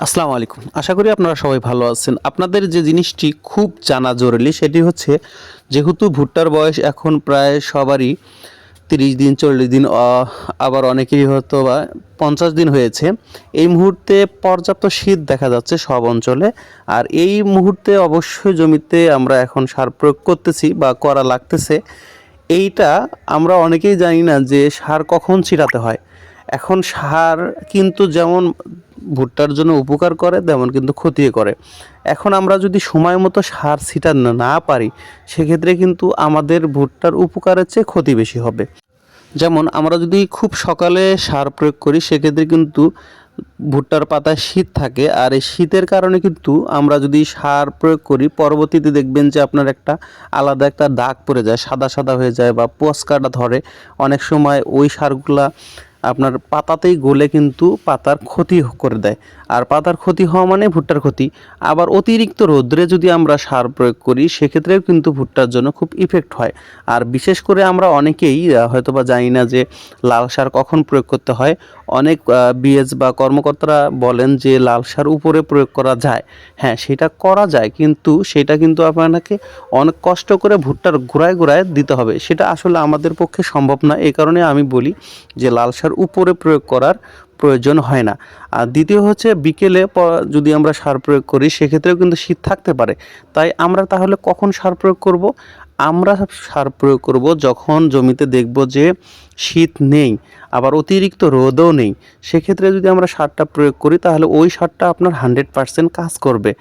আসসালামু আলাইকুম। আশা করি আপনারা সবাই ভালো আছেন। আপনাদের যে জিনিসটি খুব জানা জরুরি সেটি হচ্ছে, যেহেতু ভুট্টার বয়স এখন প্রায় সবারই তিরিশ দিন, চল্লিশ দিন আবার অনেকেরই হয়তো বা পঞ্চাশ দিন হয়েছে, এই মুহূর্তে পর্যাপ্ত শীত দেখা যাচ্ছে সব অঞ্চলে। আর এই মুহূর্তে অবশ্যই জমিতে আমরা এখন সার প্রয়োগ করতেছি বা করা লাগতেছে। এইটা আমরা অনেকেই জানি না যে সার কখন ছিটাতে হয়। এখন সার কিন্তু যেমন ভুট্টার জন্য উপকার করে, তেমন কিন্তু ক্ষতিও করে। এখন আমরা যদি সময় মতো সার ছিটাতে না পারি, সেক্ষেত্রে কিন্তু আমাদের ভুট্টার উপকারের চেয়ে ক্ষতি বেশি হবে। যেমন আমরা যদি খুব সকালে সার প্রয়োগ করি, সেক্ষেত্রে কিন্তু ভুট্টার পাতায় শীত থাকে। আর এই শীতের কারণে কিন্তু আমরা যদি সার প্রয়োগ করি, পরবর্তীতে দেখবেন যে আপনার একটা আলাদা একটা দাগ পড়ে যায়, সাদা সাদা হয়ে যায় বা পোস্কাটা ধরে। অনেক সময় ওই সারগুলা আপনার পাতাতেই গলে কিন্তু পাতার ক্ষতি করে দেয়। আর পাতার ক্ষতি হওয়া মানে ভুট্টার ক্ষতি। আবার অতিরিক্ত রৌদ্রে যদি আমরা সার প্রয়োগ করি, সেক্ষেত্রেও কিন্তু ভুট্টার জন্য খুব ইফেক্ট হয়। আর বিশেষ করে আমরা অনেকেই হয়তোবা জানি না যে লাল সার কখন প্রয়োগ করতে হয়, অনেক বিএস বা কর্মকর্তারা বলেন যে লাল সার উপরে প্রয়োগ করা যায়। হ্যাঁ সেটা করা যায়, কিন্তু সেটা কিন্তু আপনাকে অনেক কষ্ট করে ভুট্টার গোড়ায় গোড়ায় দিতে হবে। সেটা আসলে আমাদের পক্ষে সম্ভব না। এই কারণে আমি বলি যে লাল সার উপরে প্রয়োগ করার প্রয়োজন হয় না। আর দ্বিতীয় হচ্ছে বিকেলে যদি আমরা সার প্রয়োগ করি, সেক্ষেত্রেও কিন্তু শীত থাকতে পারে। তাই আমরা তাহলে কখন সার প্রয়োগ করব? আমরা সার প্রয়োগ করব যখন জমিতে দেখব যে শীত নেই, আবার অতিরিক্ত রোদও নেই। সেক্ষেত্রে যদি আমরা সারটা প্রয়োগ করি, তাহলে ওই সারটা আপনার হান্ড্রেড পার্সেন্ট কাজ করবে।